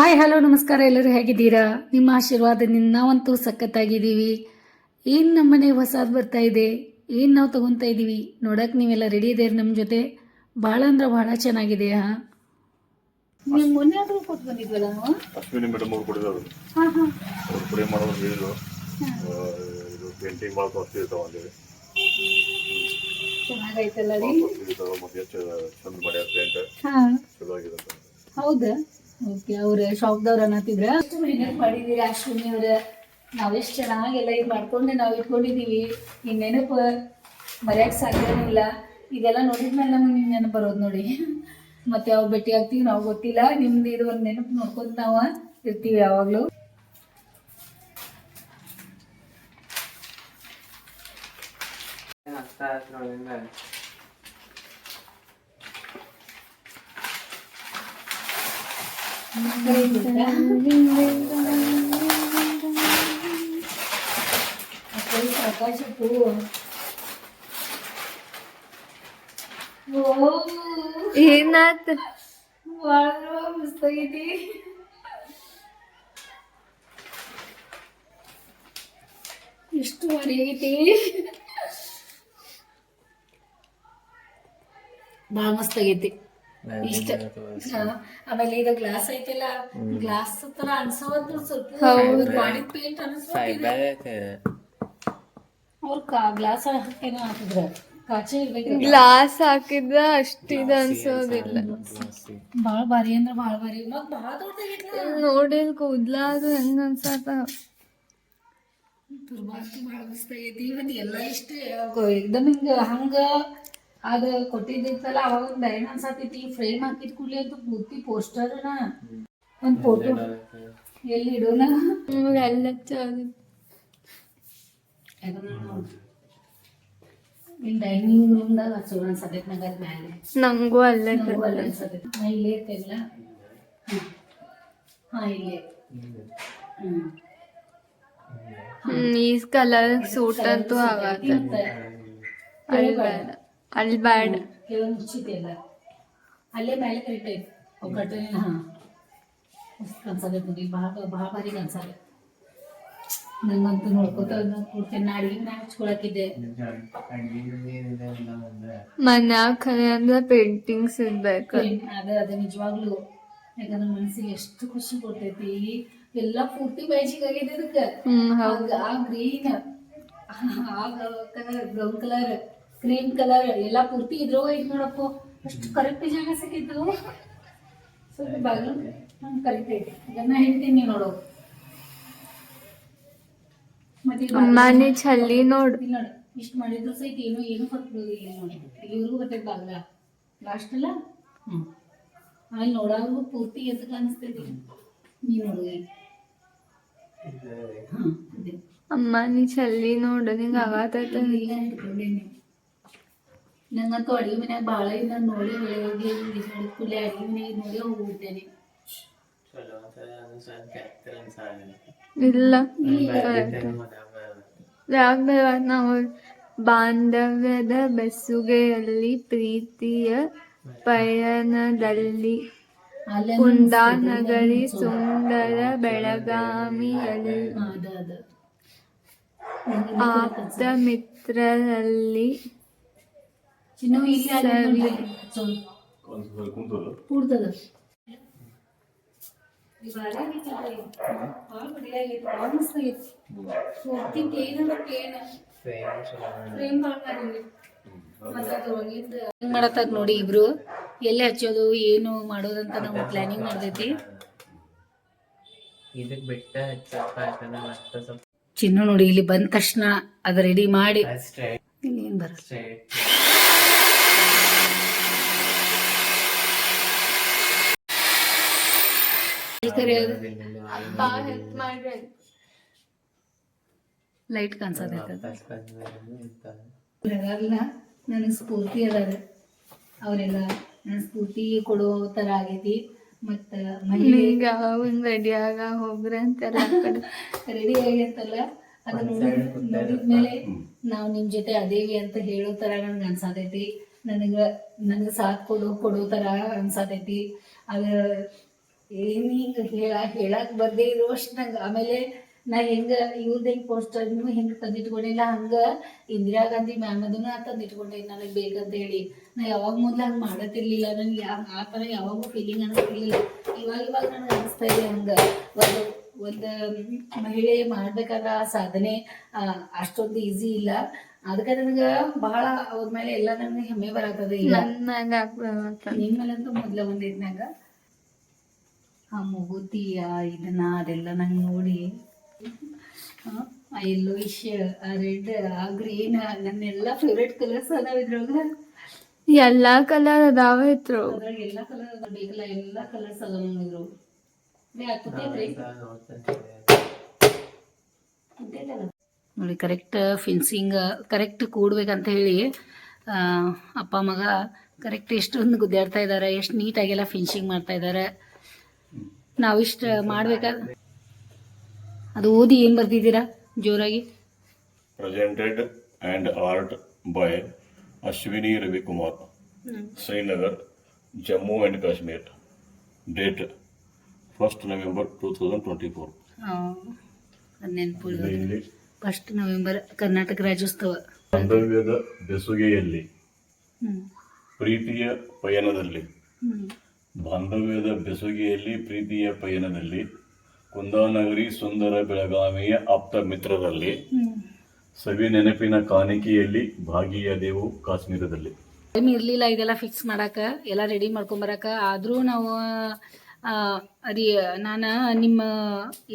Hi hello ನಮಸ್ಕಾರ ಎಲ್ಲರೂ ಹೇಗಿದ್ದೀರಾ? ನಿಮ್ಮ ಆಶೀರ್ವಾದದಿಂದ ನಾವಂತೂ ಸಖತ್ತಾಗಿದ್ದೀವಿ. ಏನು ನಮ್ಮನೆ ಹೊಸದು ಬರ್ತಾ ಇದೆ? ಏನು ನಾವು ತೊಗೊತಾ ಇದ್ದೀವಿ ನೋಡೋಕೆ ನೀವೆಲ್ಲ ರೆಡಿ ಇದ್ದೀರಿ ನಮ್ಮ ಜೊತೆ? ಭಾಳ ಅಂದ್ರೆ ಭಾಳ ಚೆನ್ನಾಗಿದೆ ಹಾ ನೀವು ಮೊನ್ನೆ ಆದರೂ ಕೊಟ್ಟು ಬಂದಿದ್ವಲ್ಲ ನಾವು ಅಶ್ವಿನಿ ಮೇಡಮ್ ಅವ್ರು ಕೊಡಿದವರು ಹಾಂ ಹಾಂ. ಅವ್ರು ಪುಡಿ ಮಾಡೋರು ಹೇಳಿದ್ರು. ಇದು ಪೇಂಟಿಂಗ್ ಭಾಳ ಕಾಸ್ಟ್ಲಿ ಇರ್ತಾವ ಅಂತೇಳಿ ಚೆನ್ನಾಗೈತಲ್ಲ ರೀ ಕಾಸ್ಟ್ಲಿ ಇರ್ತಾವ ಮತ್ತೆ ಚಂದ ಮಾಡ್ಯಾರ ಪೇಂಟ್ ಹಾಂ. ಚಲೋ ಆಗಿದೆ ಅಂತ. ಹೌದಾ? ಓಕೆ ಅವ್ರ ಶಾಪ್ದವ್ರು ಅನ್ನತ್ತಿದ್ರ ಎಷ್ಟು ಮೆಹನತ್ ಮಾಡಿದೀರಿ ಅಶ್ವಿನಿ ಅವ್ರ. ನಾವೆಷ್ಟು ಚೆನ್ನಾಗೆಲ್ಲ ಇದು ಮಾಡ್ಕೊಂಡು ನಾವು ಇಟ್ಕೊಂಡಿದೀವಿ. ಈ ನೆನಪು ಮರ್ಯಾಕ್ ಸಾಧ್ಯನಿಲ್ಲ ಇದೆಲ್ಲ ನೋಡಿದ್ಮೇಲೆ ನಮಗೆ ನಿಮ್ಮ ನೆನಪು ಬರೋದು ನೋಡಿ. ಮತ್ತೆ ಯಾವ ಭೇಟಿ ಆಗ್ತೀವಿ ನಾವು ಗೊತ್ತಿಲ್ಲ. ನಿಮ್ದು ಇದು ಒಂದು ನೆನಪು ನೋಡ್ಕೊಂತ ನಾವು ಇರ್ತೀವಿ ಯಾವಾಗಲೂ. ಆಕಾಶಕ್ಕೂ ಓ ಏನಾತ್ ಭಾಳ ಮಸ್ತಾಗೈತಿ ಎಷ್ಟು ಭಾರಿ ಆಗೈತಿ ಭಾಳ ಮಸ್ತ್ ಆಗೈತಿ ಇಷ್ಟ. ಹಾ. ಆಮೇಲೆ ಇದು ಗ್ಲಾಸ್ ಐತಿಲ್ಲ ಗ್ಲಾಸ್ ತರ ಅನ್ಸೋದು ಸ್ವಲ್ಪ ಗಾಡಿ ಪೇಂಟ್ ಅನ್ಸೋದಿಲ್ಲ ಅವ್ರ ಗ್ಲಾಸ್ ಏನೋ ಹಾಕಿದ್ರ. ಕಾಚೆ ಇರ್ಬೇಕು ಗ್ಲಾಸ್ ಹಾಕಿದ್ರ ಅಷ್ಟಿದ ಅನ್ಸೋದಿಲ್ಲ. ಭಾಳ ಭಾರಿ ಅಂದ್ರ ಭಾಳ ಭಾರಿ. ಮತ್ ಬಾಳ ದೊಡ್ಡದಾಗೈತಿ ನೋಡಿಲ್ ಕೂದ್ಲ ಅದು ಹೆಂಗ ಅನ್ಸತ್ತ ತುರ್ಬಾಂತಿ ಭಾಳ ಆಗೈತಿ ಮತ್ತೆ ಎಲ್ಲ ಇಷ್ಟ. ಎಕ್ದಮ್ ಹಿಂಗ ಹಂಗ ಅದ ಕೊಟ್ಟಿದ್ದಿತ್ತಲ್ಲ ಅವಾಗ ಒಂದು ಡೈನ್ ಅನ್ಸತೈತಿ ಫ್ರೇಮ್ ಹಾಕಿದ ಕೂಡಲೇ ಅಂತ ಪೂರ್ತಿ ಪೋಸ್ಟರ್ನ ಒಂದ್ ಫೋಟೋ ಎಲ್ಲಿ ಇಡೋಣ ನಿಮ್ಗೆ ಎಲ್ಲ ಚಂದ ಇಲ್ಲಿ ಡೈನಿಂಗ್ ರೂಮ್ದಾಗ ಹಚ್ಚೋಣ ಅನ್ಸತೈತಿ ನಂಗೆ ಅದ್ ಮ್ಯಾಲೆ ನಂಗೂ ಅಲ್ಲೇ ನಂಗೂ ಅಲ್ಲ ಅನ್ಸತೈತಿ ನಾ ಇಲ್ಲೇ ಇರ್ತಿಲ್ಲ ಹಾ ಇಲ್ಲೇ ಹ್ಮ್ ಹ್ಮ್ ಈ ಕಲರ್ ಸೂಟ್ ಅಂತೂ ಆಗತ್ತ ಮತ್ತೆ ಅಲ್ಲಿ ಬೇಡ ಅಲ್ಲಿ ಬ್ಯಾಡ್ ಕೆಲವೊಂದು ಮುಚ್ಚಿದೆಯಲ್ಲ ಅಲ್ಲೇ ಮೇಲೆ ಕರೆಕ್ಟ್ ಐತೆ ಒಗ್ಗಟ್ಟೆ ಹಾಂ ಅನ್ಸದೆ ನೋಡಿ ಭಾಳ ಭಾಳ ಭಾರಿ ಅನ್ಸದೆ ನಂಗಂತೂ ನೋಡ್ಕೊತ ಕೂಡ್ತೀನಿ ನಾ ಅಡಿಗೆ ನಾ ಹಚ್ಕೊಳಕಿದ್ದೆ ಮನ್ಯಾಗ ಖರೆ ಅಂದ್ರ ಪೇಂಟಿಂಗ್ಸ್ ಇರ್ಬೇಕು ಅದ ಅದ ನಿಜವಾಗ್ಲು ಯಾಕಂದ್ರೆ ಮನಸ್ಸಿಗೆ ಎಷ್ಟು ಖುಷಿ ಕೊಡ್ತೈತಿ ಎಲ್ಲ ಪೂರ್ತಿ ಆಗೈತೆ ಅದಕ್ಕೆ ಹ್ಮ್ ಹೌದು ಆ ಗ್ರೀನ್ ಆ colour brown colour cream colour ಎಲ್ಲ ಪೂರ್ತಿ ಇದ್ರೋ ಐತಿ ನೋಡಪ್ಪ. ಅಷ್ಟು ಕರೆಕ್ಟ್ ಜಾಗ ಸಿಕ್ಕಿತ್ತು. ಸ್ವಲ್ಪ ಬಾಗಿಲು ಹಂಗೆ ಕರೆಕ್ಟ್ ಐತಿ ಇದನ್ನ ಹೇಳ್ತೀನಿ ನೋಡು. ಬಾಗಿಲು- ಚಲ್ಲಿ ನೋಡ್. ನೋಡು. ಇಷ್ಟು ಮಾಡಿದ್ರು ಸಹಿತ ಏನು ಏನು ಕೊಟ್ಬಿಡೋದಿಲ್ಲ ನೋಡಿ. ಇಲ್ಲಿವರೆಗೂ ಬರ್ತೈತೆ ಬಾಗ್ಲ. ಲಾಸ್ಟ್ ಅಲ್ಲ? ಹ್ಞೂ ಅಲ್ಲಿ ನೋಡೋರ್ಗು ಪೂರ್ತಿ ಎದ್ದು ಕಾಣಿಸ್ತೈತಿ ನೀ ನೋಡು ಹಾಂ ಅದೇ ಅಮ್ಮನಿ ಚಲ್ಲಿ ನೋಡು. ನಿಂಗ ಆಗತ್ತ ಇಲ್ಲ ಇಟ್ಕೊಂಡೇನಿ ನಂಗಂತೂ ಅಡುಗೆ ಮನ್ಯಾಗ ಭಾಳ ಇಂದ ನೋಡಿ ಹೋಗಿ ಕೂಡಲೇ ಅಡಿಗೆ ಮನೆಗೆ ನೋಡಿ ಹೋಗ್ಬಿಟ್ಟೇನೆ ಇಲ್ಲ ರಾಘವ ನಾವು ಬಾಂಧವ್ಯದ ಬೆಸುಗೆಯಲ್ಲಿ ಪ್ರೀತಿಯ ಪಯಣದಲ್ಲಿ ಕುಂದಾನಗರಿ ಸುಂದರ ಬೆಳಗಾಮಿಯಲ್ಲಿ ಆಪ್ತ ಮಿತ್ರರಲ್ಲಿ ಚಿನ್ನು ಇಲ್ಲಿ ಅಲ್ಲಿ ಕೂಡ್ತದ. ಹೆಂಗ್ ನೋಡಿ ಇಬ್ರು. ಎಲ್ಲಿ ಹಚ್ಚೋದು ಏನು ಮಾಡೋದಂತ ನಾವು ಪ್ಲಾನಿಂಗ್ ಮಾಡ್ತೈತಿ. ಇದಕ್ ಬಿಟ್ಟ ಚಿನ್ನು ನೋಡಿ ಇಲ್ಲಿ ಬಂದ ತಕ್ಷಣ ಅದ ರೆಡಿ ಮಾಡಿ. ಏನ್ ಬರ ಸ್ಟ್ರೈಟ್ ಬಾ ಹೆಲ್ಪ್ ಮಾಡ್ರಿ ಲೈಟ್ ಅಲ್ಲ ನನಗೆ ಸ್ಫೂರ್ತಿ ಅದಾರ. ಅವರೆಲ್ಲ ನನ್ನ ಸ್ಫೂರ್ತಿ ಕೊಡೋ ತರ ಆಗೈತಿ. ಮತ್ತ ಮಹಿಳೆ ಈಗ ಒಂದ್ ರೆಡಿ ಆಗ ಹೋಗ್ರಿ ಅಂತಾರ ರೆಡಿ ಆಗೈತಲ್ಲ? ಅದನ್ನ ನೋಡಿ ನೋಡಿದ್ಮೇಲೆ ನಾವು ನಿಮ್ ಜೊತೆ ಅದೇವಿ ಅಂತ ಹೇಳೋ ತರ ನನಗೆ ಅನ್ಸಾತೈತಿ. ನನಗ ನನಗೆ ಸಾಥ್ ಕೊಡೋ ಕೊಡೋ ತರ ಅನ್ಸಾತೈತಿ. ಅದ ಏನ್ ಹಿಂಗ ಹೇಳ ಹೇಳಕ್ಕೆ ಬರ್ದೇ ಇರೋಷ್ಟು ನಂಗೆ ಆಮೇಲೆ ನಾ ಹೆಂಗ ಇವ್ರದ್ದು ಹೆಂಗ್ ಪೋಸ್ಟರ್ ಹೆಂಗ್ ತಂದಿಟ್ಕೊಂಡಿಲ್ಲ ಹಂಗ ಇಂದಿರಾ ಗಾಂಧಿ ಮ್ಯಾಮ್ ಅದನ್ನ ತಂದಿಟ್ಕೊಂಡೆ ನನಗೆ ಬೇಕಂತ ಹೇಳಿ. ನಾ ಯಾವಾಗ ಮೊದ್ಲ ಹಂಗೆ ಮಾಡತ್ತಿರ್ಲಿಲ್ಲ ನನ್ಗೆ ಯಾವ ಆ ಥರ ಯಾವಾಗೂ ಫೀಲಿಂಗ್ ಅನ್ನಿಸ್ತಿರ್ಲಿಲ್ಲ. ಇವಾಗ ಇವಾಗ ನನಗೆ ಅನಿಸ್ತಾ ಇದೆ ಹಂಗ. ಒಂದು ಒಂದು ಮಹಿಳೆ ಮಾಡ್ಬೇಕಾದ ಆ ಸಾಧನೆ ಆ, ಅಷ್ಟೊಂದು ಈಸಿ ಇಲ್ಲ. ಅದಕ್ಕೆ ನನಗೆ ಬಹಳ ಅವ್ರ ಮೇಲೆ ಎಲ್ಲ ನನಗೆ ಹೆಮ್ಮೆ ಬರತ್ತದ ಈಗ. ನನ್ನ ನಿನ್ ಮೇಲಂತೂ ಮೊದ್ಲ ಒಂದಿದ್ನಾಗ ಆ ಮೂಗುತಿಯ ಇದನ್ನ ಅದೆಲ್ಲ ನಂಗೆ ನೋಡಿ ಆ, ಯೆಲ್ಲೋಯಿಶ್ ಆ ರೆಡ್ ಆ ಗ್ರೀನ್ ನನ್ನೆಲ್ಲ ಫೇವ್ರೆಟ್ ಕಲರ್ಸ್ ಅದಾವ ಇದ್ರೊಳಗ. ಎಲ್ಲಾ ಕಲರ್ ಅದಾವ ಇದ್ರು. ಎಲ್ಲಾ ಎಲ್ಲ ಕಲರ್ ಬೇಕಲ್ಲ ಎಲ್ಲ ಕಲರ್ಸ್ ಅದಾವ ಕುತ್ತೈತ್ರಿ ನೋಡಿ ಕರೆಕ್ಟ್ ಫಿನ್ಸಿಂಗ್ ಕರೆಕ್ಟ್ ಕೂಡ್ಬೇಕಂತ ಹೇಳಿ ಅಪ್ಪ ಮಗ ಕರೆಕ್ಟ್ ಎಷ್ಟೊಂದು ಗುದ್ದಾಡ್ತಾ ಇದ್ದಾರೆ ಎಷ್ಟು ನೀಟಾಗೆಲ್ಲ ಫಿನಿಶಿಂಗ್ ಮಾಡ್ತಾ ಇದ್ದಾರೆ ನಾವಿಷ್ಟು ಮಾಡ್ಬೇಕಾದ ಅದು ಓದಿ ಏನ್ ಬರ್ತಿದ್ದೀರಾ ಜೋರಾಗಿ. Presented and art by Ashwini Ravikumar Srinagar Jammu and Kashmir date first November two thousand twenty four first November Karnataka Rajyotsava ಬಾಂಧವ್ಯದ ಬೆಸುಗೆಯಲ್ಲಿ ಪ್ರೀತಿಯ ಪಯಣದಲ್ಲಿ ಬಾಂಧವ್ಯದ ಬೆಸುಗೆಯಲ್ಲಿ ಪ್ರೀತಿಯ ಪಯಣದಲ್ಲಿ ಕುಂದಾನಗರಿ ಸುಂದರ ಬೆಳಗಾವಿಯ ಆಪ್ತ ಮಿತ್ರರಲ್ಲಿ ಸವಿ ನೆನಪಿನ ಕಾಣಿಕೆಯಲ್ಲಿ ಭಾಗಿಯಾದೆವು ಕಾಶ್ಮೀರದಲ್ಲಿ. ಟೈಮ್ ಇರಲಿಲ್ಲ, ಇದೆಲ್ಲ ಫಿಕ್ಸ್ ಮಾಡಕ್ಕೆ ಎಲ್ಲ ರೆಡಿ ಮಾಡ್ಕೊಂಬರಕ ಆದರೂ ನಾವು ಅದೇ, ನಾನು ನಿಮ್ಮ,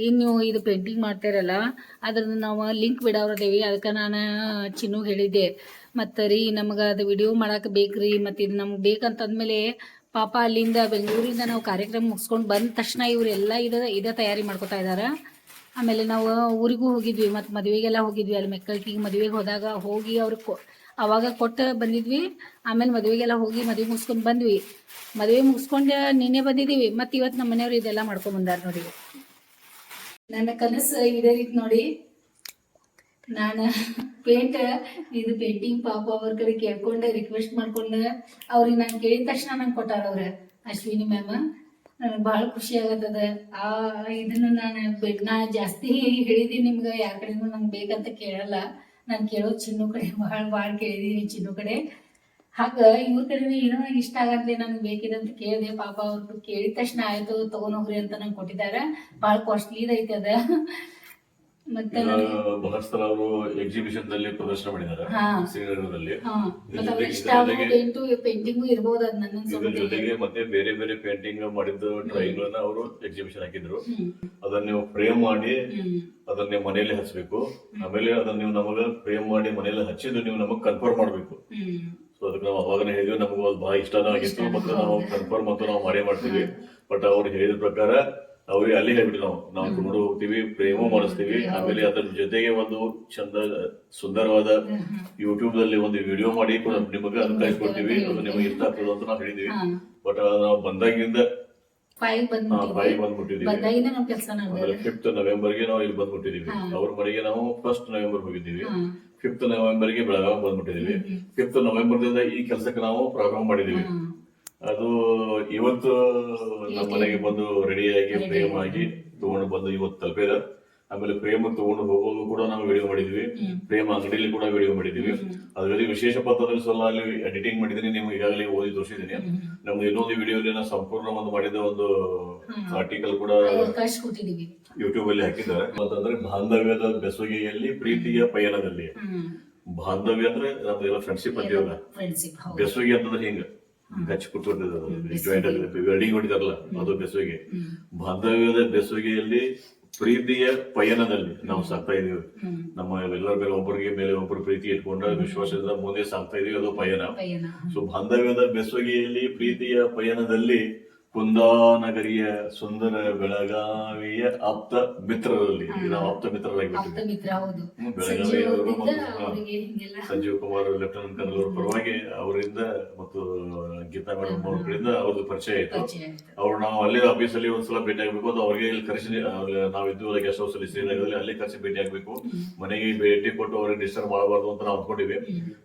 ಏನು ನೀವು ಇದು ಪೇಂಟಿಂಗ್ ಮಾಡ್ತಾರಲ್ಲ, ಅದ್ರದ್ದು ನಾವು ಲಿಂಕ್ ಬಿಡವ್ರದೇವಿ. ಅದಕ್ಕೆ ನಾನು ಚಿನ್ನು ಹೇಳಿದ್ದೆ. ಮತ್ತು ರೀ ನಮಗೆ ಅದು ವಿಡಿಯೋ ಮಾಡಕ್ಕೆ ಬೇಕು ರೀ ಮತ್ತು ಇದು ನಮ್ಗೆ ಬೇಕಂತಂದಮೇಲೆ ಪಾಪ ಅಲ್ಲಿಂದ ಬೆಂಗಳೂರಿಂದ ನಾವು ಕಾರ್ಯಕ್ರಮ ಮುಗಿಸ್ಕೊಂಡು ಬಂದ ತಕ್ಷಣ ಇವರೆಲ್ಲ ಇದ ಇದ ತಯಾರಿ ಮಾಡ್ಕೊತಾ ಇದ್ದಾರೆ ಆಮೇಲೆ ನಾವು ಊರಿಗೂ ಹೋಗಿದ್ವಿ ಮತ್ತು ಮದುವೆಗೆಲ್ಲ ಹೋಗಿದ್ವಿ. ಅಲ್ಲಿ ಮೆಕ್ಕಳಿಗೆ ಮದುವೆಗೆ ಹೋದಾಗ ಹೋಗಿ ಅವ್ರಿಗೆ ಕೊ, ಅವಾಗ ಕೊಟ್ಟು ಬಂದಿದ್ವಿ. ಆಮೇಲೆ ಮದುವೆಗೆಲ್ಲ ಹೋಗಿ ಮದುವೆ ಮುಗಿಸ್ಕೊಂಡು ಬಂದ್ವಿ. ಮದುವೆ ಮುಗಿಸ್ಕೊಂಡು ನಿನ್ನೆ ಬಂದಿದ್ದೀವಿ. ಮತ್ತು ಇವತ್ತು ನಮ್ಮ ಮನೆಯವ್ರು ಇದೆಲ್ಲ ಮಾಡ್ಕೊಂಡು ಬಂದಾರ ನೋಡಿ. ನನ್ನ ಕನಸು ಇದೇ ರೀತಿ ನೋಡಿ. ನಾನು ಪೇಂಟ್ ಇದು ಪೇಂಟಿಂಗ್ ಪಾಪ ಅವ್ರ ಕಡೆ ಕೇಳ್ಕೊಂಡೆ ರಿಕ್ವೆಸ್ಟ್ ಮಾಡ್ಕೊಂಡೆ. ಅವ್ರಿಗೆ ನಾನು ಕೇಳಿದ ತಕ್ಷಣ ನಂಗೆ ಕೊಟ್ಟಾರ ಅವ್ರ. ಅಶ್ವಿನಿ ಮ್ಯಾಮ್ ನನಗೆ ಭಾಳ ಖುಷಿ ಆಗತ್ತದ. ಆ, ಇದನ್ನು ನಾನು ನಾ ಜಾಸ್ತಿ ಹೇಳಿದೀನಿ ನಿಮ್ಗೆ, ಯಾರ ಕಡೆನೂ ನಂಗೆ ಬೇಕಂತ ಕೇಳಲ್ಲ. ನಾನು ಕೇಳೋದು ಚಿನ್ನು ಕಡೆ ಭಾಳ ಭಾಳ ಕೇಳಿದೀನಿ ಚಿನ್ನು ಕಡೆ. ಹಾಗ ಇವ್ರ ಕಡೆ ಏನೋ ನಂಗೆ ಇಷ್ಟ ಆಗತ್ತೆ ನನಗೆ ಬೇಕಿದೆ ಅಂತ ಕೇಳಿದೆ. ಪಾಪ ಅವ್ರು ಕೇಳಿದ ತಕ್ಷಣ ಆಯ್ತು ತಗೊಂಡೋಗ್ರಿ ಅಂತ ನಂಗೆ ಕೊಟ್ಟಿದ್ದಾರೆ ಭಾಳ ಕಾಸ್ಟ್ಲಿ ಐತೆ ಅದ. ಮತ್ತೆ ನನಗೆ ಬಹಳಷ್ಟು ಸಲ ಅವರು ಎಕ್ಸಿಬಿಷನ್ ದಲ್ಲಿ ಪ್ರದರ್ಶನ ಮಾಡಿದ್ದಾರೆ ಹಾ. ಶ್ರೀನಗರದಲ್ಲಿ ಹಾ. ಮತ್ತೆ ಅವ್ರಿಗೆ ಇಷ್ಟ ಇದ್ರ ಆಗೋ ಜೊತೆಗೆ- ಪೇಂಟು ಪೇಂಟಿಂಗು ಇರ್ಬೋದು ಅದು ನನ್ನ ಇದ್ರ ಜೊತೆಗೆ ಮತ್ತೆ ಬೇರೆ ಬೇರೆ ಪೇಂಟಿಂಗ್ ಮಾಡಿದ ಡ್ರಾಯಿಂಗ್ ಗಳನ್ನ ಅವರು ಎಕ್ಸಿಬಿಷನ್ ಹಾಕಿದ್ರು. ಹ್ಮ್. ಅದನ್ನ ನೀವು ಫ್ರೇಮ್ ಮಾಡಿ ಹ್ಮ್. ಅದನ್ನ ನೀವು ಮನೆಯಲ್ಲಿ ಹಚ್ಚಬೇಕು ಆಮೇಲೆ ಅದನ್ನ ನೀವು ನಮಗ ಫ್ರೇಮ್ ಮಾಡಿ ಮನೆಯಲ್ಲಿ ಹಚ್ಚಿದ್ದು ನೀವು ನಮಗ್ ಕನ್ಫರ್ಮ್ ಮಾಡ್ಬೇಕು. ಹ್ಮ್. ಸೊ ಅದಕ್ಕೆ ನಾವು ಅವಾಗ ಹೇಳಿದ್ವಿ ನಮಗೂ ಅದು ಬಹಳ ಇಷ್ಟನೂ ಆಗಿತ್ತು ಮತ್ತೆ ನಾವು ಕನ್ಫರ್ಮ್ ಮತ್ತು ನಾವು ಮಾಡೇ ಮಾಡ್ತೀವಿ. ಬಟ್ ಅವ್ರು ಹೇಳಿದ ಪ್ರಕಾರ ಅವ್ರಿಗೆ ಅಲ್ಲಿ ಹೇಳ್ಬಿಟ್ಟು ನಾವು ನಾವು ತಗೊಂಡು ಹೋಗ್ತೀವಿ ಪ್ರೇಮ ಮಾಡಿಸ್ತೀವಿ. ಆಮೇಲೆ ಅದ್ರ ಜೊತೆಗೆ ಒಂದು ಚಂದ ಸುಂದರವಾದ ಯೂಟ್ಯೂಬ್ನಲ್ಲಿ ಒಂದು ವಿಡಿಯೋ ಮಾಡಿ ಕೂಡ ನಿಮಗೆ ಅದನ್ನ ಕಳಿಸ್ಕೊಡ್ತೀವಿ. ಅದು ನಿಮಗೆ ಇಷ್ಟ ಆಗ್ತದೆ ಅಂತ ನಾವು ಹೇಳಿದ್ವಿ ಬಟ್ ನಾವು ಬಂದಾಗಿಂದ ಫಿಫ್ತ್ ನವೆಂಬರ್ಗೆ ನಾವು ಇಲ್ಲಿ ಬಂದ್ಬಿಟ್ಟಿದೀವಿ. ಅವ್ರ ಮನೆಗೆ ನಾವು ಫಸ್ಟ್ ನವೆಂಬರ್ ಹೋಗಿದ್ದೀವಿ. ಫಿಫ್ತ್ ನವೆಂಬರ್ಗೆ ಬೆಳಗಾವಿ ಬಂದ್ಬಿಟ್ಟಿದೀವಿ. ಫಿಫ್ತ್ ನವೆಂಬರ್ದಿಂದ ಈ ಕೆಲಸಕ್ಕೆ ನಾವು ಪ್ರಾರಂಭ ಮಾಡಿದೀವಿ ಅದು ಇವತ್ತು ನಮ್ಮ ಮನೆಗೆ ಬಂದು ರೆಡಿಯಾಗಿ ಫ್ರೇಮ್ ಆಗಿ ತಗೊಂಡು ಬಂದು ಇವತ್ತು ತಲುಪಿದ. ಆಮೇಲೆ ಫ್ರೇಮ್ ತಗೊಂಡು ಹೋಗೋದು ಕೂಡ ನಾವು ವಿಡಿಯೋ ಮಾಡಿದ್ವಿ. ಪ್ರೇಮ ಫ್ರೇಮ್ ಅಂಗಡಿಯಲ್ಲಿ ಕೂಡ ವಿಡಿಯೋ ಮಾಡಿದ್ವಿ. ಅದರಲ್ಲಿ ವಿಶೇಷ ಪತ್ರದಲ್ಲಿ ಸಲ ಅಲ್ಲಿ ಎಡಿಟಿಂಗ್ ಮಾಡಿದೀನಿ ನಿಮ್ಗೆ ಈಗಾಗಲೇ ಓದಿ ತೋರಿಸಿದ್ದೀನಿ. ನಮ್ದು ಇನ್ನೊಂದು ವಿಡಿಯೋಲಿ ನಾವು ಸಂಪೂರ್ಣ ಒಂದು ಮಾಡಿದ ಒಂದು ಆರ್ಟಿಕಲ್ ಕೂಡ ಯೂಟ್ಯೂಬ್ ಅಲ್ಲಿ ಹಾಕಿದ್ದಾರೆ. ಮತ್ತಂದ್ರೆ ಬಾಂಧವ್ಯದ ಬೆಸುಗೆಯಲ್ಲಿ ಪ್ರೀತಿಯ ಪಯಣದಲ್ಲಿ. ಬಾಂಧವ್ಯ ಅಂದ್ರೆ ನಮ್ದೆಲ್ಲ ಫ್ರೆಂಡ್ಶಿಪ್ ಅಂತೀವಲ್ಲ? ಬೆಸುಗೆ ಅಂತಂದ್ರೆ ಹಿಂಗ? ಗಚ್ಚ ಕುತ್ಕೊಂಡಿರೋದು ಜಾಯಿಂಟ್ ವೆಲ್ಡಿಂಗ್ ಹೊಡಿತಾರಲ್ಲ ಅದು ಬೆಸುಗೆ. ಬಾಂಧವ್ಯದ ಬೆಸುಗೆಯಲ್ಲಿ ಪ್ರೀತಿಯ ಪಯಣದಲ್ಲಿ ನಾವು ಸಾಕ್ತಾ ಇದೀವಿ ನಮ್ಮ ಎಲ್ಲರ ಮೇಲೆ ಒಬ್ಬರಿಗೆ ಮೇಲೆ ಒಬ್ಬರು ಪ್ರೀತಿ ಇಟ್ಕೊಂಡ ವಿಶ್ವಾಸದಿಂದ ಮುಂದೆ ಸಾಕ್ತಾ ಇದೀವಿ ಅದು ಪಯಣ. ಪಯಣ. ಸೊ ಬಾಂಧವ್ಯದ ಬೆಸುಗೆಯಲ್ಲಿ ಪ್ರೀತಿಯ ಪಯಣದಲ್ಲಿ ಕುಂದಾನಗರಿಯ ಸುಂದರ ಬೆಳಗಾವಿಯ ಆಪ್ತ ಮಿತ್ರರಲ್ಲಿ. ನಾವು ಆಪ್ತ ಮಿತ್ರರಾಗಿ ಆಪ್ತ ಮಿತ್ರ ಹೌದು. ಹ್ಮ್, ಸಂಜೆ ಬೆಳಗಾವಿ ಅವರು ಅವ್ರಿಂದ ಮತ್ತು- ಹಾ. ಅವರಿಗೆ ಹಿಂಗೆಲ್ಲ. ಸಂಜೀವ್ ಕುಮಾರ್ ಲೆಫ್ಟಿನೆಂಟ್ ಕರ್ನಲ್ ಅವರ ಪರವಾಗಿ ಅವರಿಂದ ಮತ್ತು ಗೀತಾ ಮೇಡಮ್ ಅವ್ರ ಕಡೆಯಿಂದ ಅವ್ರದ್ದು ಪರಿಚಯ ಆಯ್ತು. ಅವ್ರು ನಾವು ಅಲ್ಲೇ ಆಫೀಸಲ್ಲಿ ಒಂದ್ಸಲ ಭೇಟಿ ಆಗ್ಬೇಕು ಅದು ಅವ್ರಿಗೆ ಇಲ್ಲಿ ಕರೆಸಿ ನಾವು ಇದ್ದು ಗೆಸ್ಟ್ ಹೌಸ್ ಅಲ್ಲಿ ಶ್ರೀನಗರದಲ್ಲಿ ಅಲ್ಲೇ ಕರೆಸಿ ಭೇಟಿ ಆಗ್ಬೇಕು. ಮನೆಗೆ ಭೇಟಿ ಕೊಟ್ಟು ಅವ್ರಿಗೆ ಡಿಸ್ಟರ್ಬ್ ಮಾಡಬಾರ್ದು ಅಂತ ನಾವು ಅನ್ಕೊಂಡಿವಿ.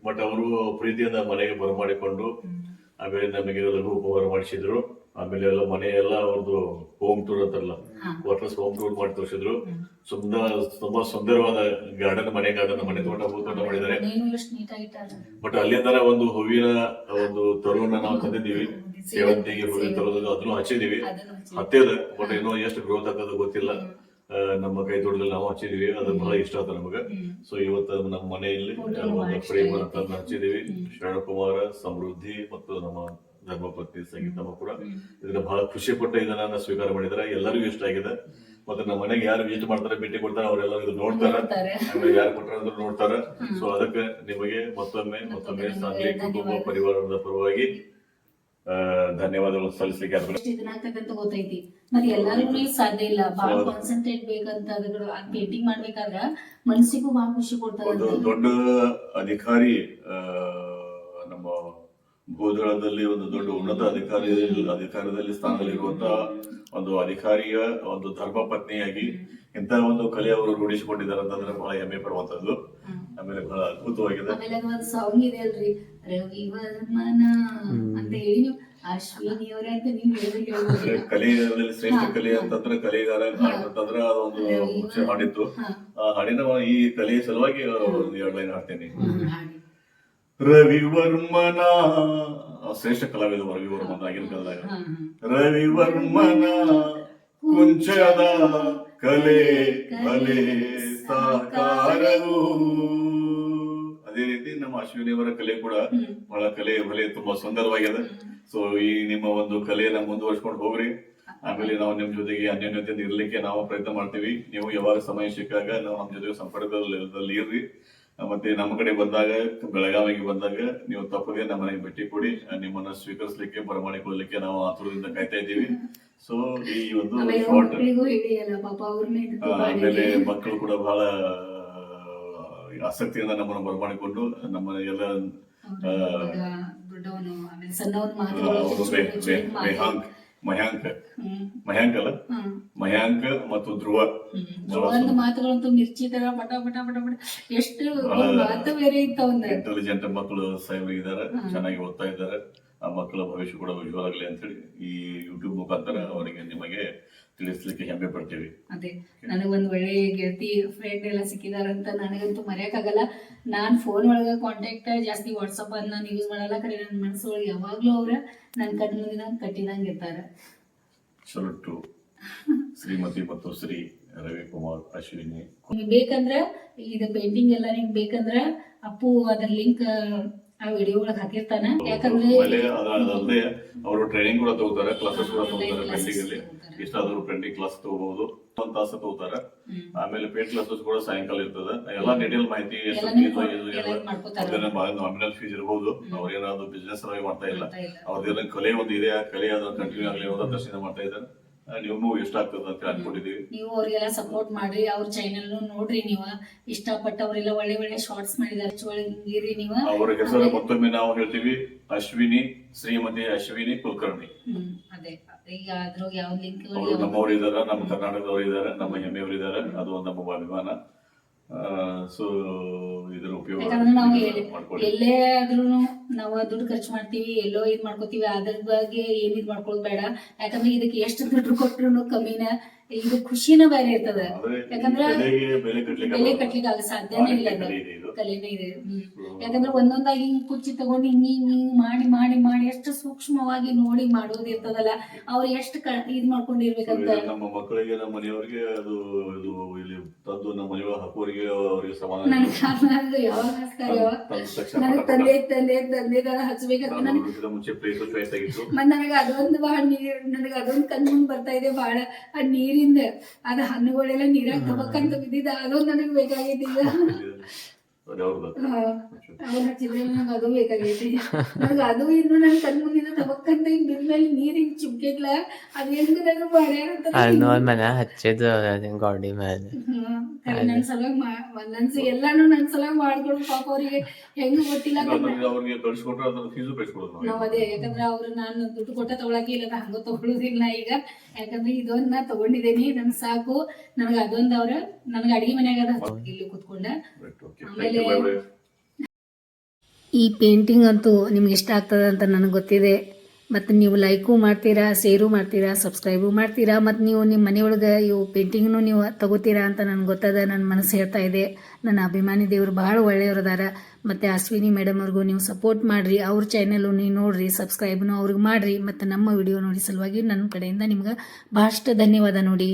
ಬಟ್ ಅವರು ಪ್ರೀತಿಯಿಂದ ಮನೆಗೆ ಬರಮಾಡಿಕೊಂಡು ಆಮೇಲೆ ನಮಗೆ ಲಘು ಉಪಹಾರ ಮಾಡಿಸಿದ್ರು. ಆಮೇಲೆ ಎಲ್ಲ ಮನೆ ಎಲ್ಲ ಅವ್ರದ್ದು ಹೋಮ್ ಟೂರ್ ಅಂತಾರಲ್ಲ ಹಾ. ವಾಟರ್ಸ್ ಹೋಮ್ ಟೂರ್ ಮಾಡಿ ತೋರಿಸಿದ್ರು. ಸುಂದರ ತುಂಬಾ ಸುಂದರವಾದ ಗಾರ್ಡನ್ ಮನೆ ಗಾರ್ಡನ್ ಮನೆ ತೋಟ ಹೂ ತೋಟ ಮಾಡಿದ್ದಾರೆ. ಬಟ್ ಅಲ್ಲಿಂದ ಒಂದು ಹೂವಿನ ಒಂದು ತರುವನ್ನ ನಾವು ತಂದಿದ್ದೀವಿ. ಸೇವಂತಿಗೆ ಹೂವಿನ ತರೋದು ಅದನ್ನು ಹಚ್ಚಿದೀವಿ ಹತ್ತಿರ ಬಟ್ ಇನ್ನೂ ಎಷ್ಟು ಗ್ರೋತ್ ಆಗೋದು ಗೊತ್ತಿಲ್ಲ. ನಮ್ಮ ಕೈ ತೋಟದಲ್ಲಿ ನಾವು ಹಚ್ಚಿದೀವಿ ಅದು ಬಹಳ ಇಷ್ಟ ಆಯ್ತು ನಮಗೆ. ಸೊ ಇವತ್ತು ನಮ್ಮ ಮನೆಯಲ್ಲಿ ಪ್ರೇಮ ಅಂತ ಹಚ್ಚಿದೀವಿ ಶರಣಕುಮಾರ ಸಮೃದ್ಧಿ ಮತ್ತು ನಮ್ಮ ಧರ್ಮಪತ್ನಿ ಸಂಗೀತಮ್ಮ ಕೂಡ ಇದನ್ನ ಬಹಳ ಖುಷಿ ಪಟ್ಟು ಇದನ್ನ ಸ್ವೀಕಾರ ಮಾಡಿದಾರೆ ಎಲ್ಲರಿಗೂ ಇಷ್ಟ ಆಗಿದೆ. ಮತ್ತೆ ನಮ್ಮ ಮನೆಗೆ ಯಾರು ವಿಸಿಟ್ ಮಾಡ್ತಾರೆ ಭೇಟಿ ಕೊಡ್ತಾರೆ ಅವರೆಲ್ಲ ಇದು ನೋಡ್ತಾರೆ. ಯಾರು ಕೊಟ್ಟರೆ ಅಂದ್ರೆ ನೋಡ್ತಾರೆ. ಸೊ ಅದಕ್ಕೆ ನಿಮಗೆ ಮತ್ತೊಮ್ಮೆ ಮತ್ತೊಮ್ಮೆ ಸಾಂಗ್ಲಿ ಕುಟುಂಬ ಪರಿವಾರದ ಪರವಾಗಿ ಧನ್ಯವಾದಗಳು ಸಲ್ಲಿಸಲಿಕ್ಕೆ ಆಗ್ತದೆ ಎಷ್ಟು ಇದನ್ನ ಗೊತ್ತೈತಿ. ಮತ್ತೆ ಎಲ್ಲರಿಗೂ ಸಾಧ್ಯ ಇಲ್ಲ. ಬಹಳ ಕಾನ್ಸಂಟ್ರೇಟ್ ಬೇಕಂತ ಪೇಂಟಿಂಗ್ ಮಾಡ್ಬೇಕಾದ್ರ ಮನ್ಸಿಗೂ ಬಹಳ ಖುಷಿ ಕೊಡ್ತಾರೆ ದೊಡ್ಡ ಅಧಿಕಾರಿ ಭೂದಳದಲ್ಲಿ ಒಂದು ದೊಡ್ಡ ಉನ್ನತ ಅಧಿಕಾರಿ ಅಧಿಕಾರದಲ್ಲಿ ಸ್ಥಾನದಲ್ಲಿರುವಂತಹ ಒಂದು ಅಧಿಕಾರಿಯ ಒಂದು ಧರ್ಮ ಪತ್ನಿಯಾಗಿ ಇಂತಹ ಒಂದು ಕಲೆ ಅವರು ರೂಢಿಸಿಕೊಂಡಿದ್ದಾರೆ ಅಂತಂದ್ರೆ ಬಹಳ ಹೆಮ್ಮೆ ಪಡುವಂತದ್ದು ಆಮೇಲೆ ಬಹಳ ಅದ್ಭುತವಾಗಿದೆ. ಆಮೇಲೆ ಒಂದು ಸಾಂಗ್ ಇದೆ ಅಲ್ರಿ ರವಿವರ್ಮನ ಅಂತ ಹೇಳಿ ಕಲೆಯಲ್ಲಿ ಶ್ರೇಷ್ಠ ಕಲೆ ಅಂತಂದ್ರೆ ಕಲೆಗಾರ ಅಂತಂದ್ರೆ ಅದೊಂದು ಮುಂಚೆ ಹಾಡಿತ್ತು ಆ ಹಾಡಿನ ಈ ಕಲೆಯ ಸಲುವಾಗಿ ಎರಡು ಲೈನ್ ಹಾಡ್ತೇನೆ. ರವಿವರ್ಮನ ಶ್ರೇಷ್ಠ ಕಲಾವಿದ ರವಿವರ್ಮನ ಆಗಿನ ಕಾಲದಾಗ. ರವಿವರ್ಮನ ಕುಂಚದ ಕಲೆ ಕಲೆ ಸಾಕಾರವು. ಅದೇ ರೀತಿ ನಮ್ಮ ಅಶ್ವಿನಿಯವರ ಕಲೆ ಕೂಡ ಬಹಳ ಕಲೆ ಬಲೆ ತುಂಬಾ ಸುಂದರವಾಗಿದೆ. ಸೊ ಈ ನಿಮ್ಮ ಒಂದು ಕಲೆಯನ್ನ ಮುಂದುವರ್ಸ್ಕೊಂಡು ಹೋಗ್ರಿ. ಆಮೇಲೆ ನಾವು ನಿಮ್ ಜೊತೆಗೆ ಅನ್ಯೋನ್ಯತೆಯಿಂದ ಇರ್ಲಿಕ್ಕೆ ನಾವು ಪ್ರಯತ್ನ ಮಾಡ್ತೀವಿ. ನೀವು ಯಾವಾಗ ಸಮಯ ಸಿಕ್ಕಾಗ ನಾವು ನಮ್ಮ ಜೊತೆಗೆ ಸಂಪರ್ಕದಲ್ಲಿ ಇರ್ರಿ. ಮತ್ತೆ ನಮ್ಮ ಕಡೆ ಬಂದಾಗ ಬೆಳಗಾವಿಗೆ ಬಂದಾಗ ನೀವು ತಪ್ಪದೆ ನಮ್ಮ ಮನೆಗೆ ಭೇಟಿ ಕೊಡಿ ನಿಮ್ಮನ್ನ ಸ್ವೀಕರಿಸಲಿಕ್ಕೆ ಬರಮಾಡಿಕೊಳ್ಳಲಿಕ್ಕೆ ನಾವು ಆತುರದಿಂದ ಕಾಯ್ತಾ ಇದ್ದೀವಿ. ಸೊ ಈ ಒಂದು ಆಮೇಲೆ ಶಾರ್ಟ್ ಮಕ್ಕಳು ಕೂಡ ಬಹಳ ಆಸಕ್ತಿಯಿಂದ ನಮ್ಮನ್ನು ಬರಮಾಡಿಕೊಂಡು ನಮ್ಮ ಎಲ್ಲ ಮೇಹಾಂಕ್. ಮಯಾಂಕ್. ಮಹ್ಯಾಂಕ ಮಯಾಂಕ್ ಅಲ್ಲ ಹ್ಮ್. ಮಯಾಂಕ್ ಮತ್ತು ಧ್ರುವ. ಮಾತುಗಳಂತೂ ಮಿರ್ಚಿ ತರ ಪಟ ಪಟ ಪಟ ಪಟ. ಎಷ್ಟು ಬೇರೆ ಇತ್ತು ಇಂಟೆಲಿಜೆಂಟ್ ಮಕ್ಕಳು ಸೈಬರ್ ಇದ್ದಾರೆ ಚೆನ್ನಾಗಿ ಓದ್ತಾ ಇದ್ದಾರೆ. ಆ ಮಕ್ಕಳ ಭವಿಷ್ಯ ಕೂಡ ಉಜ್ವಲ ಅಂತ ಅಂತೇಳಿ ಈ ಯೂಟ್ಯೂಬ್ ಮುಖಾಂತರ ಅವರಿಗೆ ನಿಮಗೆ ತಿಳಿಸ್ಲಿಕ್ಕೆ ಹೆಮ್ಮೆ ಪಡ್ತೀವಿ. ಅದೇ ಒಂದು ಒಳ್ಳೆ ಗೆಳತಿ ಫ್ರೆಂಡ್ ಎಲ್ಲ ಸಿಕ್ಕಿದಾರಂತ ನನಗಂತೂ ಮರೆಯಕ್ಕಾಗಲ್ಲ. ನಾನು ಫೋನ್ ಒಳಗೆ ಕಾಂಟ್ಯಾಕ್ಟ್ ಜಾಸ್ತಿ ವಾಟ್ಸಪ್ ಅನ್ನ ನಾನು ಯೂಸ್ ಮಾಡಲ್ಲ ಕರೆ ನನ್ನ ಮನಸ್ಸೊಳಗೆ ಯಾವಾಗ್ಲೂ ಅವ್ರ ನನ್ನ ಕಣ್ಣು ಮುಂದಿನ ಕಟ್ಟಿದಂಗೆ ಇರ್ತಾರೆ. ಸೊಲ್ಟು ಶ್ರೀಮತಿ ಮತ್ತು ಶ್ರೀ ರವಿಕುಮಾರ್ ಅಶ್ವಿನಿ. ಬೇಕಂದ್ರ ಇದು ಪೇಂಟಿಂಗ್ ಎಲ್ಲ ನಿಮ್ಗೆ ಬೇಕಂದ್ರೆ ಅಪ್ಪು ಅದ್ರ ಲಿಂಕ್ ಆ ವಿಡಿಯೋ ಒಳಗೆ ಹಾಕಿರ್ತಾನ. ಯಾಕಂದ್ರೆ ಅದಲ್ಲದೆ ಅವರು ಟ್ರೈನಿಂಗ್ ಕೂಡ ತಗೋತಾರೆ ಕ್ಲಾಸಸ್ ಕೂಡ ತಗೋತಾರೆ ಪೆಂಡಿಂಗ್ ಅಲ್ಲಿ. ಇಷ್ಟಾದ್ರೂ ಪೇಂಟಿಂಗ್ ಕ್ಲಾಸ್ ತಗೋಬಹುದು ಒಂದ್ ತಾಸು ತಗೋತಾರೆ. ಆಮೇಲೆ ಪೇಂಟ್ ಕ್ಲಾಸಸ್ ಕೂಡ ಸಾಯಂಕಾಲ ಇರ್ತದೆ. ಎಲ್ಲಾ ಡೀಟೇಲ್ ಮಾಹಿತಿ ನಾಮಿನಲ್ ಫೀಸ್ ಇರಬಹುದು ಅವ್ರೇನಾದ್ರು ಬಿಸ್ನೆಸ್ ಮಾಡ್ತಾ ಇಲ್ಲ. ಅವ್ರದ್ದೇನೋ ಕಲೆ ಒಂದು ಇದೆ ಆ ಕಲೆ ಅದನ್ನ ಕಂಟಿನ್ಯೂ ಆಗಲಿ ಅಂತ ದರ್ಶನ ಮಾಡ್ತಾ ಇದ್ದಾರೆ. ಆ, ಮೂವಿ ಇಷ್ಟ ಆಗ್ತದ ಅಂತ ಅನ್ಕೊಂಡಿದೀವಿ ನೀವು ಅವ್ರಿಗೆಲ್ಲ ಸಪೋರ್ಟ್ ಮಾಡ್ರಿ ಅವ್ರ ಚಾನೆಲ್ ನೋಡ್ರಿ ನೀವ. ಇಷ್ಟಪಟ್ಟು ಅವರೆಲ್ಲ ಒಳ್ಳೆ ಒಳ್ಳೆ ಶಾರ್ಟ್ಸ್ ಮಾಡಿದಾರೆ. ನೀವ. ಅವರ ಹೆಸರು ಮತ್ತೊಮ್ಮೆ ನಾವು ಹೇಳ್ತೀವಿ ಅಶ್ವಿನಿ ಶ್ರೀಮತಿ ಅಶ್ವಿನಿ ಕುಲಕರ್ಣಿ. ಅದೇ. ಈಗ ಅದ್ರ ಯಾವ ಲಿಂಕ್ ನಮ್ಮವ್ರು ಇದಾರೆ ನಮ್ಮ ಕರ್ನಾಟಕದವರು ಇದಾರೆ ನಮ್ಮ ಹೆಮ್ಮೆಯವರು ಇದಾರೆ ಅದು ಒಂದು ನಮ್ಮ ಅಭಿಮಾನ. ಸೊ ಇದರ ಉಪಯೋಗ ಯಾಕಂದ್ರೆ ನಾವು ಎಲ್ಲಿ- ಎಲ್ಲೇ ಆದ್ರೂ ನಾವು ದುಡ್ಡು ಖರ್ಚು ಮಾಡ್ತೀವಿ ಎಲ್ಲೋ ಇದ್ ಮಾಡ್ಕೋತೀವಿ ಅದ್ರ ಬಗ್ಗೆ ಏನ್ ಇದ್ ಮಾಡ್ಕೊಳ್ಳೋದು ಬೇಡ. ಯಾಕಂದ್ರೆ ಇದಕ್ಕೆ ಎಷ್ಟು ದುಡ್ಡು ಕೊಟ್ರು ಕಮ್ಮಿನ ಇದು ಖುಷಿನ ಬೇರೆ ಇರ್ತದ. ಯಾಕಂದ್ರ ಬೆಲೆ ಕಟ್ಲಿಕ್ಕೆ. ಆಗ ಸಾಧ್ಯನೇ ಇಲ್ಲ ಕಲೆನೇ ಇದೆ. ಯಾಕಂದ್ರೆ ಒಂದೊಂದಾಗಿ ಹಿಂಗ್ ಕುಚ್ಚಿ ತಗೊಂಡು ಹಿಂಗ್ ಹಿಂಗ್ ಹಿಂಗ್ ಮಾಡಿ ಮಾಡಿ ಮಾಡಿ ಎಷ್ಟು ಸೂಕ್ಷ್ಮವಾಗಿ ನೋಡಿ ಮಾಡೋದು ಇರ್ತದಲ್ಲ ಅವ್ರು ಎಷ್ಟು ಇದ್ ಮಾಡ್ಕೊಂಡಿರ್ಬೇಕಂತ. ನಮ್ಮ ಮಕ್ಕಳಿಗೆ ನಮ್ಮ ಮನೆಯವರಿಗೆ ಅದು ಇದು ಇಲ್ಲಿ ತಂದು ನಮ್ಮ ಮನೆಯೊಳಗೆ ಹಾಕೋರಿಗೆ ಅವರಿಗೆ ಸಮಾನ ನನ್ಗೆ ಅದು ಯಾವಾಗ ಹಾಕ್ತಾರೆ ನನಗೆ ತಂದೆ ತಂದೆ ತಂದೆ ತರ ಹಚ್ಬೇಕಂತ ನಾನು ನನಗೆ ಮತ್ ನನಗೆ ಅದೊಂದು ಬಹಳ ನೀರ್ ನನಗೆ ಅದೊಂದು ಕಣ್ಣು ಮುಂದ್ ಬರ್ತಾ ಇದೆ ಬಹಳ ಆ ನೀರಿಂದ ಅದ ಹಣ್ಣುಗಳೆಲ್ಲ ನೀರಾಗ ತಗೋಕಂತ ಬಿದ್ದಿದ್ದ. ಅದೊಂದು ನನಗೆ ಬೇಕಾಗೈತಿ ಈಗ ಅದು ಅದು ಬೇಕಾಗೈತಿ. ನನಗೆ ಅದು ಇನ್ನು ನನ್ನ ಕಣ್ ಮುಂದಿನ ತಗೋಕಂತ ಹಿಂಗ್ ಬಿದ್ಮೇಲೆ ನೀರ್ ಹಿಂಗ್ ಚಿಮ್ಕಿದ್ಲ ಅದು ಹೆಂಗ್ ಅಲ್ಲಿ ನೋಡ್ ಮನೆ ಗಾಡಿ ಮೇಲೆ. ನನ್ ಸಲುವಾಗಿ ಮಾ- ಒಂದೊಂದ್ಸ ಎಲ್ಲಾನು ನನ್ ಸಲುವಾಗಿ ಮಾಡ್ಕೊಡು ಪಾಪ ಅವ್ರಿಗೆ. ಹೆಂಗ್ ಗೊತ್ತಿಲ್ಲ ನಾವು. ಅದೇ ಯಾಕಂದ್ರೆ ಅವ್ರು ನಾನು ದುಡ್ಡು ಕೊಟ್ಟ ತಗೊಳಕ್ಕೆ ಇಲ್ಲ ಹಂಗ ತಗೊಳುದಿಲ್ಲ ಈಗ. ಯಾಕಂದ್ರೆ ಇದೊಂದ್ ನಾ ತಗೊಂಡಿದ್ದೀನಿ ನನ್ ಸಾಕು. ನನಗ ಅದೊಂದ್ ಅವ್ರ ನನ್ಗ ಅಡಿಗೆ ಮನ್ಯಾಗ ಅದ. ಇಲ್ಲಿ ಕುತ್ಕೊಂಡ. ಥ್ಯಾಂಕ್ ಈ ಪೇಂಟಿಂಗ್ ಅಂತೂ ನಿಮ್ಗೆ ಇಷ್ಟ ಆಗ್ತದೆ ಅಂತ ನನಗೆ ಗೊತ್ತಿದೆ. ಮತ್ತು ನೀವು ಲೈಕು ಮಾಡ್ತೀರಾ ಶೇರು ಮಾಡ್ತೀರಾ ಸಬ್ಸ್ಕ್ರೈಬು ಮಾಡ್ತೀರಾ, ಮತ್ತು ನೀವು ನಿಮ್ಮ ಮನೆಯೊಳಗೆ ಇವು ಪೇಂಟಿಂಗ್ನು ನೀವು ತಗೋತೀರಾ ಅಂತ ನನಗೆ ಗೊತ್ತದ ನನ್ನ ಮನಸ್ಸು ಹೇಳ್ತಾ ಇದೆ. ನನ್ನ ಅಭಿಮಾನಿ ದೇವರು ಭಾಳ ಒಳ್ಳೆಯವ್ರದಾರ. ಮತ್ತು ಅಶ್ವಿನಿ ಮೇಡಮ್ ಅವ್ರಿಗೂ ನೀವು ಸಪೋರ್ಟ್ ಮಾಡಿರಿ, ಅವ್ರ ಚಾನಲ್ಲು ನೀವು ನೋಡಿರಿ ಸಬ್ಸ್ಕ್ರೈಬ್ನು ಅವ್ರಿಗೆ ಮಾಡಿರಿ. ಮತ್ತು ನಮ್ಮ ವಿಡಿಯೋ ನೋಡಿ ಸಲುವಾಗಿ ನನ್ನ ಕಡೆಯಿಂದ ನಿಮ್ಗೆ ಭಾಳಷ್ಟು ಧನ್ಯವಾದ ನೋಡಿ.